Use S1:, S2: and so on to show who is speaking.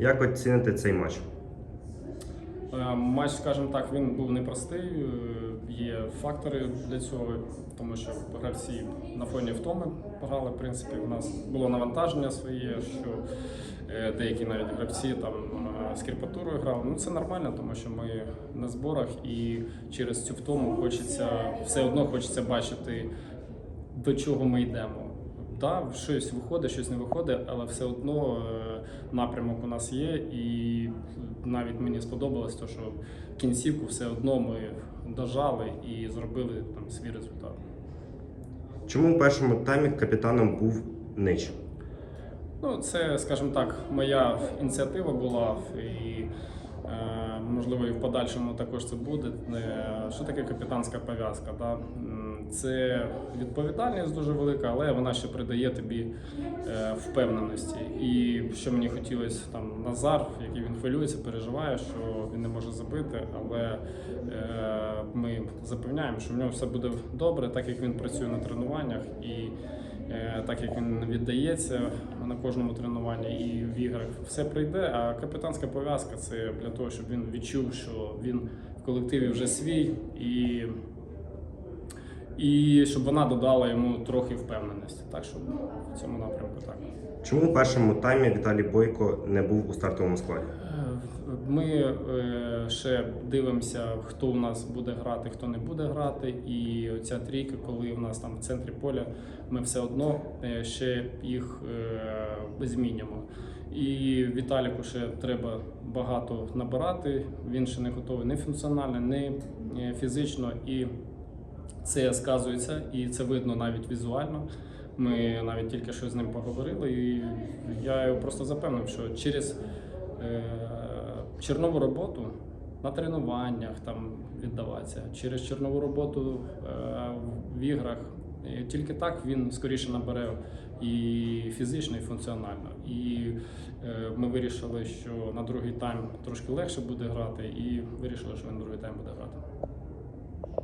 S1: Як оціните цей матч?
S2: Е, Матч, скажімо так, він був непростий. е, Є фактори для цього, тому що гравці на фоні втоми грали. В принципі, у нас було навантаження своє, що е, деякі навіть гравці там з кріпатурою грали. Ну це нормально, тому що ми на зборах і через цю втому хочеться все одно хочеться бачити, до чого ми йдемо. Так, щось виходить, щось не виходить, але все одно е, напрямок у нас є, і навіть мені сподобалось, то, що кінцівку все одно ми дожали і зробили там свій результат.
S1: Чому у першому таймі капітаном був Нич?
S2: Ну, це, скажімо так, моя ініціатива була, і е, можливо і в подальшому також це буде. Е, Що таке капітанська пов'язка? Да? Це відповідальність дуже велика, але вона ще придає тобі е, впевненості. І що мені хотілося там Назар, який він хвилюється, переживає, що він не може забити, але е, ми запевняємо, що в нього все буде добре, так як він працює на тренуваннях і. Е, так як він віддається на кожному тренуванні і в іграх все прийде. А капітанська пов'язка це для того, щоб він відчув, що він в колективі вже свій, і, і щоб вона додала йому трохи впевненості. Так що в цьому напрямку так.
S1: Чому у першому таймі Віталій Бойко не був у стартовому складі?
S2: Ми е, ще дивимося, хто у нас буде грати, хто не буде грати. І ця трійка, коли у нас там в центрі поля, ми все одно е, ще їх е, змінюємо. І Віталіку ще треба багато набирати. Він ще не готовий ні функціонально, ні е, фізично. І це сказується, і це видно навіть візуально. Ми навіть тільки що з ним поговорили, і я його просто запевнив, що через е, чернову роботу на тренуваннях там віддаватися, через чернову роботу е, в іграх. І тільки так він скоріше набере і фізично, і функціонально. І е, ми вирішили, що на другий тайм трошки легше буде грати, і вирішили, що він на другий тайм буде грати.